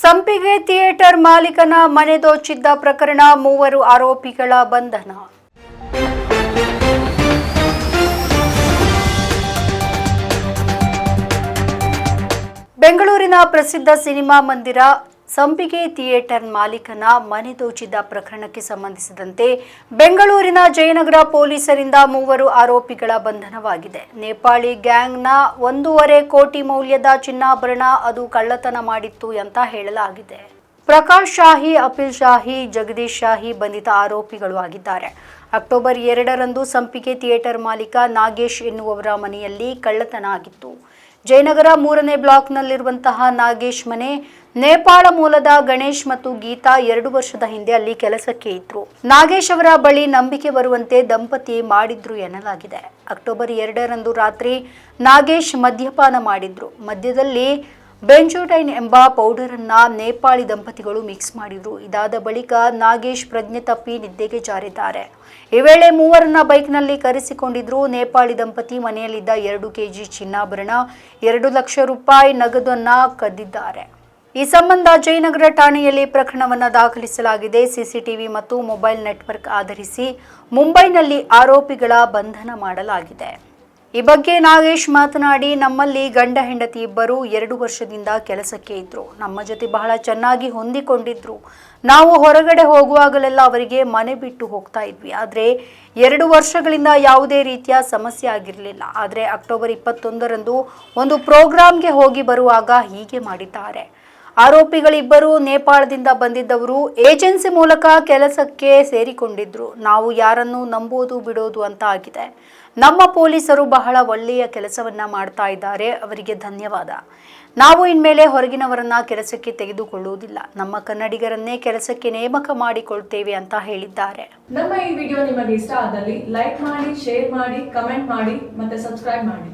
ಸಂಪಿಗೆ ಥಿಯೇಟರ್ ಮಾಲೀಕನ ಮನೆ ದೋಚಿದ್ದ ಪ್ರಕರಣ ಮೂವರು ಆರೋಪಿಗಳ ಬಂಧನ. ಬೆಂಗಳೂರಿನ ಪ್ರಸಿದ್ಧ ಸಿನಿಮಾ ಮಂದಿರ ಸಂಪಿಗೆ ಥಿಯೇಟರ್ ಮಾಲೀಕನ ಮನೆ ದೋಚಿದ್ದ ಪ್ರಕರಣಕ್ಕೆ ಸಂಬಂಧಿಸಿದಂತೆ ಬೆಂಗಳೂರಿನ ಜಯನಗರ ಪೊಲೀಸರಿಂದ ಮೂವರು ಆರೋಪಿಗಳ ಬಂಧನವಾಗಿದೆ. ನೇಪಾಳಿ ಗ್ಯಾಂಗ್ನ ಒಂದೂವರೆ ಕೋಟಿ ಮೌಲ್ಯದ ಚಿನ್ನಾಭರಣ ಅದು ಕಳ್ಳತನ ಮಾಡಿತ್ತು ಅಂತ ಹೇಳಲಾಗಿದೆ. ಪ್ರಕಾಶ್ ಶಾಹಿ, ಅಪಿಲ್ ಶಾಹಿ, ಜಗದೀಶ್ ಶಾಹಿ ಬಂಧಿತ ಆರೋಪಿಗಳು ಆಗಿದ್ದಾರೆ. ಅಕ್ಟೋಬರ್ ಎರಡರಂದು ಸಂಪಿಗೆ ಥಿಯೇಟರ್ ಮಾಲೀಕ ನಾಗೇಶ್ ಎನ್ನುವವರ ಮನೆಯಲ್ಲಿ ಕಳ್ಳತನ ಆಗಿತ್ತು. ಜಯನಗರ ಮೂರನೇ ಬ್ಲಾಕ್ನಲ್ಲಿರುವಂತಹ ನಾಗೇಶ್ ಮನೆ ನೇಪಾಳ ಮೂಲದ ಗಣೇಶ್ ಮತ್ತು ಗೀತಾ ಎರಡು ವರ್ಷದ ಹಿಂದೆ ಅಲ್ಲಿ ಕೆಲಸಕ್ಕೆ ಇದ್ರು. ನಾಗೇಶ್ ಅವರ ಬಳಿ ನಂಬಿಕೆ ಬರುವಂತೆ ದಂಪತಿ ಮಾಡಿದ್ರು ಎನ್ನಲಾಗಿದೆ. ಅಕ್ಟೋಬರ್ ಎರಡರಂದು ರಾತ್ರಿ ನಾಗೇಶ್ ಮದ್ಯಪಾನ ಮಾಡಿದ್ರು. ಮದ್ಯದಲ್ಲಿ ಬೆಂಜೋಟೈನ್ ಎಂಬ ಪೌಡರ್ ಅನ್ನ ನೇಪಾಳಿ ದಂಪತಿಗಳು ಮಿಕ್ಸ್ ಮಾಡಿದ್ರು. ಇದಾದ ಬಳಿಕ ನಾಗೇಶ್ ಪ್ರಜ್ಞೆ ತಪ್ಪಿ ನಿದ್ದೆಗೆ ಜಾರಿದ್ದಾರೆ. ಈ ವೇಳೆ ಮೂವರನ್ನ ಬೈಕ್ನಲ್ಲಿ ಕರೆಸಿಕೊಂಡಿದ್ರು. ನೇಪಾಳಿ ದಂಪತಿ ಮನೆಯಲ್ಲಿದ್ದ ಎರಡು ಕೆಜಿ ಚಿನ್ನಾಭರಣ, ಎರಡು ಲಕ್ಷ ರೂಪಾಯಿ ನಗದನ್ನ ಕದ್ದಿದ್ದಾರೆ. ಈ ಸಂಬಂಧ ಜಯನಗರ ಠಾಣೆಯಲ್ಲಿ ಪ್ರಕರಣವನ್ನು ದಾಖಲಿಸಲಾಗಿದೆ. ಸಿಸಿಟಿವಿ ಮತ್ತು ಮೊಬೈಲ್ ನೆಟ್ವರ್ಕ್ ಆಧರಿಸಿ ಮುಂಬೈನಲ್ಲಿ ಆರೋಪಿಗಳ ಬಂಧನ ಮಾಡಲಾಗಿದೆ. ಈ ಬಗ್ಗೆ ನಾಗೇಶ್ ಮಾತನಾಡಿ, ನಮ್ಮಲ್ಲಿ ಗಂಡ ಹೆಂಡತಿ ಇಬ್ಬರು ಎರಡು ವರ್ಷದಿಂದ ಕೆಲಸಕ್ಕೆ ಇದ್ರು. ನಮ್ಮ ಜೊತೆ ಬಹಳ ಚೆನ್ನಾಗಿ ಹೊಂದಿಕೊಂಡಿದ್ರು. ನಾವು ಹೊರಗಡೆ ಹೋಗುವಾಗಲೆಲ್ಲ ಅವರಿಗೆ ಮನೆ ಬಿಟ್ಟು ಹೋಗ್ತಾ ಇದ್ವಿ. ಆದರೆ ಎರಡು ವರ್ಷಗಳಿಂದ ಯಾವುದೇ ರೀತಿಯ ಸಮಸ್ಯೆ ಆಗಿರಲಿಲ್ಲ. ಆದರೆ ಅಕ್ಟೋಬರ್ ಇಪ್ಪತ್ತೊಂದರಂದು ಒಂದು ಪ್ರೋಗ್ರಾಮ್ಗೆ ಹೋಗಿ ಬರುವಾಗ ಹೀಗೆ ಮಾಡಿದ್ದಾರೆ. ಆರೋಪಿಗಳಿಬ್ಬರು ನೇಪಾಳದಿಂದ ಬಂದಿದ್ದವರು ಏಜೆನ್ಸಿ ಮೂಲಕ ಕೆಲಸಕ್ಕೆ ಸೇರಿಕೊಂಡಿದ್ರು. ನಾವು ಯಾರನ್ನು ನಂಬೋದು ಬಿಡೋದು ಅಂತ ಆಗಿದೆ. ನಮ್ಮ ಪೊಲೀಸರು ಬಹಳ ಒಳ್ಳೆಯ ಕೆಲಸವನ್ನ ಮಾಡ್ತಾ ಇದ್ದಾರೆ. ಅವರಿಗೆ ಧನ್ಯವಾದ. ನಾವು ಇನ್ಮೇಲೆ ಹೊರಗಿನವರನ್ನ ಕೆಲಸಕ್ಕೆ ತೆಗೆದುಕೊಳ್ಳುವುದಿಲ್ಲ. ನಮ್ಮ ಕನ್ನಡಿಗರನ್ನೇ ಕೆಲಸಕ್ಕೆ ನೇಮಕ ಮಾಡಿಕೊಳ್ತೇವೆ ಅಂತ ಹೇಳಿದ್ದಾರೆ. ನಮ್ಮ ಈ ವಿಡಿಯೋ ನಿಮಗೆ ಇಷ್ಟ ಆದಲ್ಲಿ ಲೈಕ್ ಮಾಡಿ, ಶೇರ್ ಮಾಡಿ, ಕಮೆಂಟ್ ಮಾಡಿ ಮತ್ತೆ ಸಬ್ಸ್ಕ್ರೈಬ್ ಮಾಡಿ.